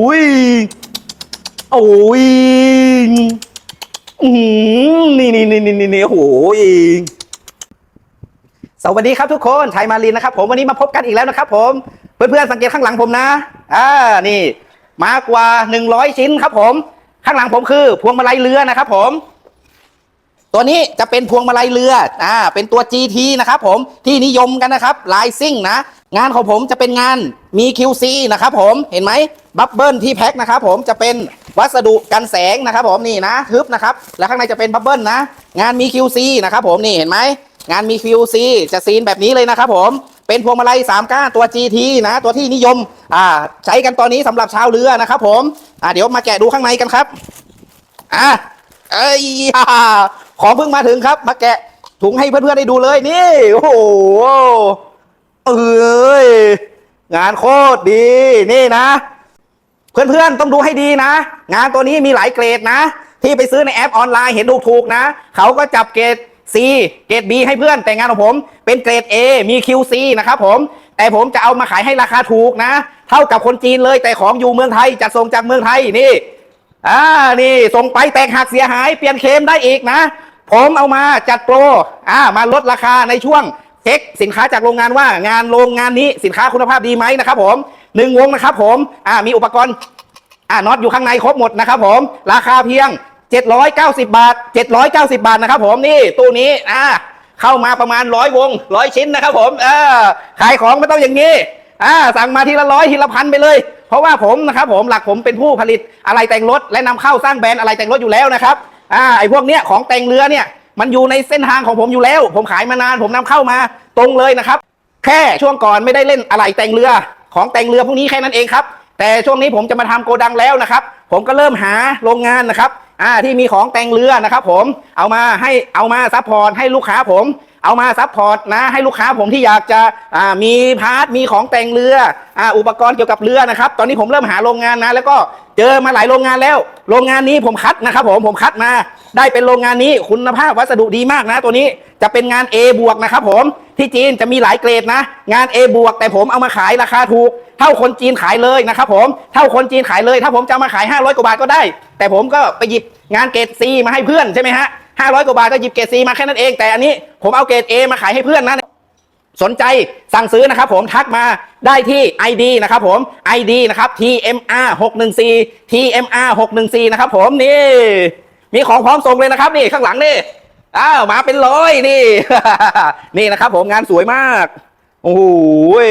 อุ้ย โอ้ยอืมนี่นี่นี่นี่นี่โอ้ยสวัสดีครับทุกคนไทยมาลินนะครับผมวันนี้มาพบกันอีกแล้วนะครับผม เพื่อนๆสังเกตข้างหลังผมนะอ่านี่ มากกว่าหนึ่งร้อยชิ้นครับผม ข้างหลังผมคือ พวงมาลัยเรือนะครับผม ตัวนี้จะเป็นพวงมาลัยเรืออ่าเป็นตัว GT นะครับผมที่นิยมกันนะครับลายซิ่งนะ งานของผมจะเป็นงานมี QC นะครับผมเห็นไหมบับเบิลที่แพ็คนะครับผมจะเป็นวัสดุกันแสงนะครับผมนี่นะทึบนะครับแล้วข้างในจะเป็นบับเบิลนะ งานมี QC นะครับผมนี่เห็นไหมงานมี QC จะซีนแบบนี้เลยนะครับผมเป็นพวงมาลัย3ก้านตัว GT นะ ตัวที่นิยมอ่าใช้กันตอนนี้สำหรับชาวเรือนะครับผมอ่าเดี๋ยวมาแกะดูข้างในกันครับอะเอ้ย ของเพิ่งมาถึงครับ มาแกะถุงให้เพื่อนๆได้ดูเลยนี่ โอ้โหเอ้ยงานโคตรดีนี่นะ เพื่อนๆต้องดูให้ดีนะ งานตัวนี้มีหลายเกรดนะ ที่ไปซื้อในแอปออนไลน์เห็นถูกๆนะ เขาก็จับเกรด C เกรด B ให้เพื่อนแต่งานของผมเป็นเกรด A มี QC นะครับผม แต่ผมจะเอามาขายให้ราคาถูกนะ เท่ากับคนจีนเลยแต่ของอยู่เมืองไทยจัดส่งจากเมืองไทยนี่อ่านี่ส่งไปแตกหักเสียหายเปลี่ยนเคมได้อีกนะ ผมเอามาจัดโปรอ่ามาลดราคาในช่วงเช็คสินค้าจากโรงงานว่างานโรงงานนี้สินค้าคุณภาพดีไหมนะครับผมหนึ่งวงนะครับผมอ่ามีอุปกรณ์อ่าน็อตอยู่ข้างในครบหมดนะครับผมราคาเพียง 790 บาท 790 บาทนะครับผมนี่ตู้นี้อ่าเข้ามาประมาณร้อยวงร้อยชิ้นนะครับผมเออขายของไม่ต้องอย่างนี้อ่าสั่งมาทีละร้อยทีละพันไปเลย เพราะว่าผมนะครับผมหลักผมเป็นผู้ผลิตอะไรแต่งรถและนำเข้าสร้างแบรนด์อะไรแต่งรถอยู่แล้วนะครับ อ่าไอ้พวกเนี้ยของแต่งเรือเนี่ย มันอยู่ในเส้นทางของผมอยู่แล้ว ผมขายมานาน ผมนำเข้ามาตรงเลยนะครับ แค่ช่วงก่อนไม่ได้เล่นอะไรแต่งเรือของแต่งเรือพวกนี้แค่นั้นเองครับ แต่ช่วงนี้ผมจะมาทำโกดังแล้วนะครับ ผมก็เริ่มหาโรงงานนะครับอ่าที่มีของแต่งเรือนะครับผมเอามาให้เอามาซัพพอร์ตให้ลูกค้าผมเอามาซัพพอร์ตนะให้ลูกค้าผมที่อยากจะอ่ามีพาร์ทมีของแต่งเรืออ่าอุปกรณ์เกี่ยวกับเรือนะครับ ตอนนี้ผมเริ่มหาโรงงานนะ แล้วก็เจอมาหลายโรงงานแล้ว โรงงานนี้ผมคัดนะครับผมผมคัดมา ได้เป็นโรงงานนี้คุณภาพวัสดุดีมากนะ ตัวนี้จะเป็นงาน A บวกนะครับผมที่จีนจะมีหลายเกรดนะ งาน A บวกแต่ผมเอามาขายราคาถูก เท่าคนจีนขายเลยนะครับผมเท่าคนจีนขายเลย ถ้าผมจะเอามาขาย 500 กว่าบาทก็ได้ แต่ผมก็ไปหยิบงานเกรด C มาให้เพื่อนใช่ไหมฮะ500 กว่าบาทก็หยิบเกรด C มาแค่นั้นเองแต่อันนี้ผมเอาเกรด A มาขายให้เพื่อนนะ สนใจสั่งซื้อนะครับผมทักมาได้ที่ ID นะครับผม ID นะครับ TMR 614 TMR 614นะครับผมนี่ มีของพร้อมส่งเลยนะครับนี่ข้างหลังนี่อ้าวมาเป็นร้อยนี่ นี่นะครับผมงานสวยมากโอ้โหย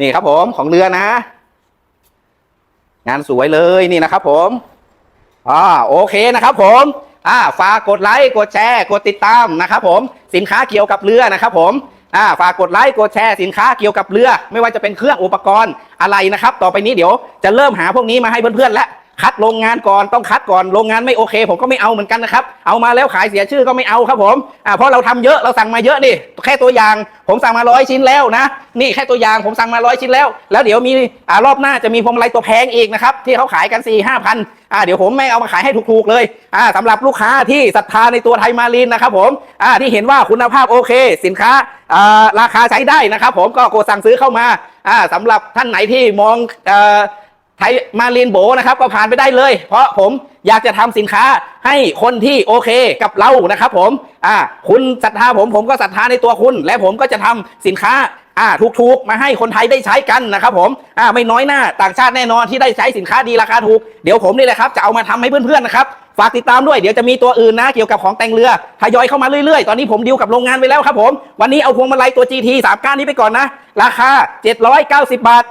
นี่ครับผมของเรือนะ งานสวยเลยนี่นะครับผมอ่าโอเคนะครับผมอ่าฝากกดไลค์กดแชร์ กดติดตามนะครับผมสินค้าเกี่ยวกับเรือนะครับผม อ่าฝากกดไลค์กดแชร์สินค้าเกี่ยวกับเรือ ไม่ว่าจะเป็นเครื่องอุปกรณ์อะไรนะครับ ต่อไปนี้เดี๋ยวจะเริ่มหาพวกนี้มาให้เพื่อนๆแล้ว คัดโรงงานก่อนต้องคัดก่อนโรงงานไม่โอเค ผมก็ไม่เอาเหมือนกันนะครับ เอามาแล้วขายเสียชื่อก็ไม่เอาครับผมอ่าเพราะเราทำเยอะเราสั่งมาเยอะนี่แค่ตัวอย่าง ผมสั่งมาร้อยชิ้นแล้วนะนี่แค่ตัวอย่างผมสั่งมาร้อยชิ้นแล้ว แล้วเดี๋ยวมีอ่ารอบหน้าจะมีพวงมาลัยตัวแพงอีกนะครับที่เขาขายกัน4ี่ห้าพันอ่าเดี๋ยวผมไม่เอามาขายให้ถูกๆเลยอ่าสำหรับลูกค้าที่ศรัทธาในตัวไทยมารีนนะครับผมอ่าที่เห็นว่าคุณภาพโอเค สินค้าอ่าราคาใช้ได้นะครับ ผมก็กดสั่งซื้อเข้ามาอ่าสำหรับท่านไหนที่มองอ่อ ไทยมาเรียนโบนะครับก็ผ่านไปได้เลย เพราะผมอยากจะทำสินค้าให้คนที่โอเคกับเรานะครับผมอ่าคุณศรัทธาผมผมก็ศรัทธาในตัวคุณ และผมก็จะทำสินค้าอ่าถูกๆ มาให้คนไทยได้ใช้กันนะครับผมอ่าไม่น้อยหน้าต่างชาติแน่นอนที่ได้ใช้สินค้าดีราคาถูก เดี๋ยวผมนี่แหละครับจะเอามาทำให้เพื่อนๆนะครับ ฝากติดตามด้วยเดี๋ยวจะมีตัวอื่นนะเกี่ยวกับของแต่งเรือทยอยเข้ามาเรื่อยๆ ตอนนี้ผมดีลกับโรงงานไปแล้วครับผม วันนี้เอาพวงมาลัยตัว GT 3ก้านนี้ไปก่อนนะ ราคา 790 บาท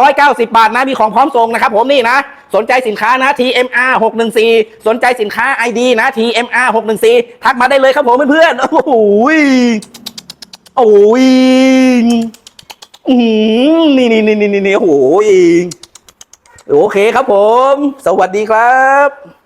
790 บาทนะมีของพร้อมส่งนะครับผมนี่นะ สนใจสินค้านะ TMR 614สนใจสินค้า ID นะ TMR 614ทักมาได้เลยครับผมเพื่อนๆโอ้โหยโอ้ยนี่นี่นี่นี่นี่โอ้ยโอเคครับผม สวัสดีครับ